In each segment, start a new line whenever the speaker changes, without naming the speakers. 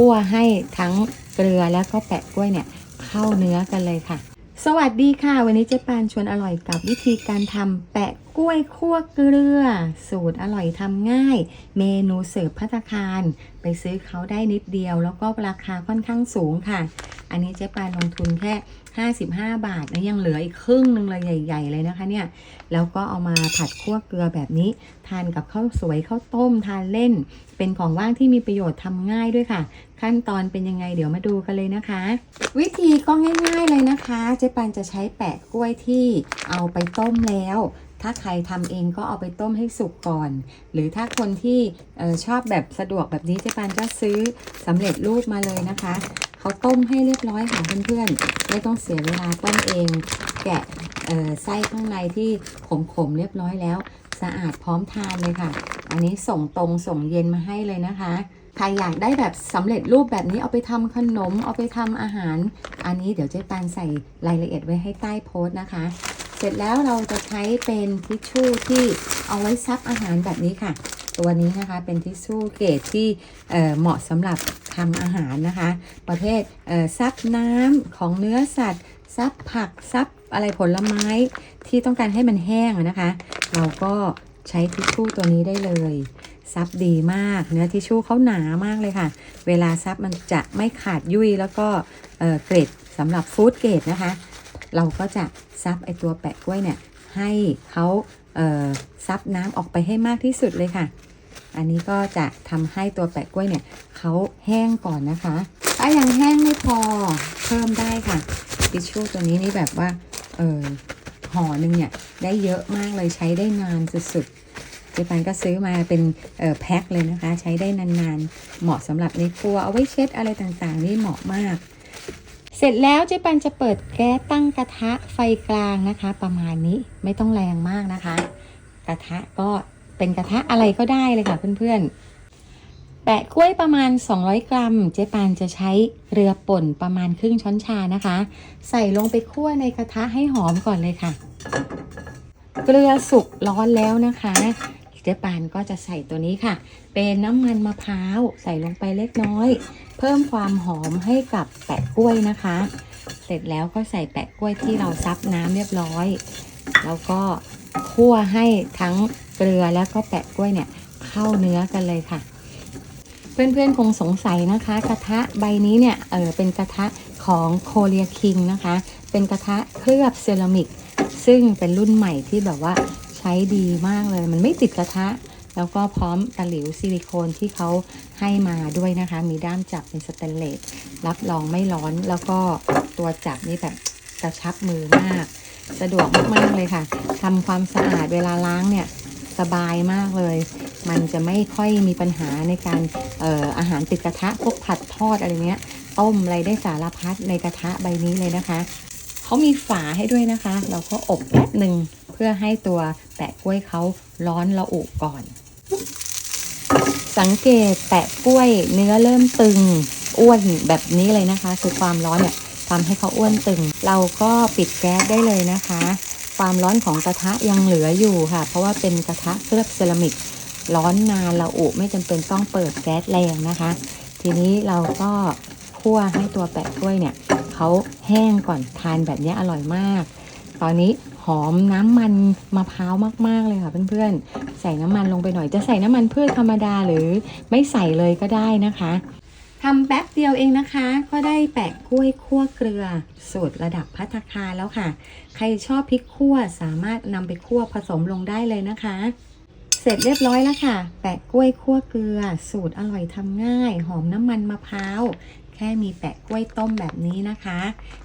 คั่วให้ทั้งเกลือแล้วก็แปะกล้วยเนี่ยเข้าเนื้อกันเลยค่ะ สวัสดีค่ะ วันนี้เจ๊ปานชวนอร่อยกับวิธีการทำแปะกล้วยคั่วเกลือ สูตรอร่อยทำง่าย เมนูเสิร์ฟพัตคาร ไปซื้อเขาได้นิดเดียว แล้วก็ราคาค่อนข้างสูงค่ะ อันนี้เจ๊ปานลงทุนแค่ 55 บาทนะยังเหลืออีกครึ่งหนึ่งเลยใหญ่ ๆ เลยนะคะเนี่ย แล้วก็เอามาผัดคั่วเกลือแบบนี้ ทานกับข้าวสวยข้าวต้มทานเล่น เป็นของว่างที่มีประโยชน์ทำง่ายด้วยค่ะ ขั้นตอนเป็นยังไงเดี๋ยวมาดูกันเลยนะคะ วิธีก็ง่าย ๆเลยนะคะ เจ๊ปันจะใช้แปะกล้วยที่เอาไปต้มแล้ว ถ้าใครทำเองก็เอาไปต้มให้สุกก่อน หรือถ้าคนที่ออชอบแบบสะดวกแบบนี้เจ๊ปันก็ซื้อสำเร็จรูปมาเลยนะคะ เขาต้มให้เรียบร้อยค่ะเพื่อนๆ ไม่ต้องเสียเวลาต้มเอง แกะไส้ข้างในที่ขมๆเรียบร้อยแล้ว สะอาดพร้อมทานเลยค่ะ อันนี้ส่งตรงส่งเย็นมาให้เลยนะคะใครอยากได้แบบสำเร็จรูปแบบนี้เอาไปทำขนมเอาไปทำอาหาร อันนี้เดี๋ยวเจ๊ปานใส่รายละเอียดไว้ให้ใต้โพสต์นะคะ เสร็จแล้วเราจะใช้เป็นทิชชู่ที่เอาไว้ซับอาหารแบบนี้ค่ะ ตัวนี้นะคะเป็นทิชชู่เกรดที่เหมาะสำหรับทำอาหารนะคะ ประเภทซับน้ำของเนื้อสัตว์ซับผักซับอะไรผลไม้ที่ต้องการให้มันแห้งนะคะ เราก็ใช้ทิชชู่ตัวนี้ได้เลยซับดีมาก เนื้อทิชชู่เขาหนามากเลยค่ะ เวลาซับมันจะไม่ขาดยุ่ยแล้วก็เอ่อเกรดสำหรับฟู้ดเกรดนะคะ เราก็จะซับไอตัวแปะกล้วยเนี่ยให้เขาเซับน้ำออกไปให้มากที่สุดเลยค่ะ อันนี้ก็จะทำให้ตัวแปะกล้วยเนี่ยเขาแห้งก่อนนะคะ ถ้ายังแห้งไม่พอเพิ่มได้ค่ะทิชชู่ตัวนี้นี่แบบว่าเออห่อหนึ่งเนี่ยได้เยอะมากเลยใช้ได้นานสุดๆเจ๊ปันก็ซื้อมาเป็นแพ็คเลยนะคะ ใช้ได้นานๆ เหมาะสำหรับในครัวเอาไว้เช็ดอะไรต่างๆ นี่เหมาะมาก เสร็จแล้วเจ๊ปันจะเปิดแก๊สตั้งกระทะไฟกลางนะคะ ประมาณนี้ไม่ต้องแรงมากนะคะ กระทะก็เป็นกระทะอะไรก็ได้เลยค่ะเพื่อนๆ แปะกล้วยประมาณ 200 กรัม เจ๊ปานจะใช้เรือป่นประมาณครึ่งช้อนชานะคะ ใส่ลงไปคั่วในกระทะให้หอมก่อนเลยค่ะ เกลือสุกร้อนแล้วนะคะ เจ๊ปานก็จะใส่ตัวนี้ค่ะ เป็นน้ำมันมะพร้าวใส่ลงไปเล็กน้อย เพิ่มความหอมให้กับแปะกล้วยนะคะ เสร็จแล้วก็ใส่แปะกล้วยที่เราซับน้ำเรียบร้อย แล้วก็คั่วให้ทั้งเกลือแล้วก็แปะกล้วยเนี่ยเข้าเนื้อกันเลยค่ะ เพื่อนๆคงสงสัยนะคะ กระทะใบนี้เนี่ยเออเป็นกระทะของโคเรียคิงนะคะ เป็นกระทะเคลือบเซรามิก ซึ่งเป็นรุ่นใหม่ที่แบบว่า ใช้ดีมากเลย มันไม่ติดกระทะ แล้วก็พร้อมตะหลิวซิลิโคนที่เขาให้มาด้วยนะคะ มีด้ามจับเป็นสแตนเลสรับรองไม่ร้อนแล้วก็ตัวจับนี่แบบกระชับมือมาก สะดวกมากๆเลยค่ะทำความสะอาดเวลาล้างเนี่ยสบายมากเลย มันจะไม่ค่อยมีปัญหาในการอออาหารติดกระทะพวกผัดทอดอะไรเงี้ยต้มอะไรได้สารพัดในกระทะใบนี้เลยนะคะ เขามีฝาให้ด้วยนะคะ เราก็อบแป๊บหนึ่ง พื่อให้ตัวแปะกล้วยเขาร้อนระอุก่อน สังเกตแปะกล้วยเนื้อเริ่มตึงอ้วนแบบนี้เลยนะคะ คือความร้อนเนี่ยทำให้เขาอ้วนตึง เราก็ปิดแก๊สได้เลยนะคะ ความร้อนของกระทะยังเหลืออยู่ค่ะ เพราะว่าเป็นกระทะเคลือบเซรามิก ร้อนนานระอุไม่จำเป็นต้องเปิดแก๊สแรงนะคะ ทีนี้เราก็คั่วให้ตัวแปะกล้วยเนี่ยเขาแห้งก่อนทานแบบนี้อร่อยมาก ตอนนี้หอมน้ำมันมะพร้าวมาก ๆ เลยค่ะเพื่อนๆ ใส่น้ำมันลงไปหน่อยจะใส่น้ำมันพืชธรรมดาหรือไม่ใส่เลยก็ได้นะคะทำแป๊บเดียวเองนะคะ ก็ได้แปะกล้วยคั่วเกลือ สูตรระดับพัฒคาแล้วค่ะ ใครชอบพริกคั่วสามารถนำไปคั่วผสมลงได้เลยนะคะ เสร็จเรียบร้อยแล้วค่ะ แปะกล้วยคั่วเกลือ สูตรอร่อยทำง่าย หอมน้ำมันมะพร้าวแค่มีแปะกล้วยต้มแบบนี้นะคะ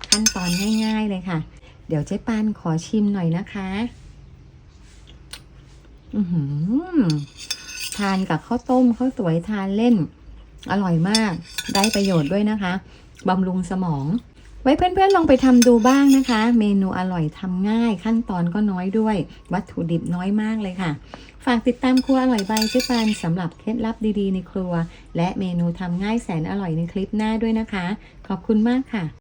ขั้นตอนง่าย ๆเลยค่ะ เดี๋ยวเจ๊ปานขอชิมหน่อยนะคะ อือหือทานกับข้าวต้มข้าวสวยทานเล่น อร่อยมาก ได้ประโยชน์ด้วยนะคะบำรุงสมอง ไว้เพื่อนๆลองไปทำดูบ้างนะคะ เมนูอร่อยทำง่าย ขั้นตอนก็น้อยด้วย วัตถุดิบน้อยมากเลยค่ะ ฝากติดตามครัวอร่อยใบเจ๊ปานสำหรับเคล็ดลับดีๆในครัว และเมนูทำง่ายแสนอร่อยในคลิปหน้าด้วยนะคะ ขอบคุณมากค่ะ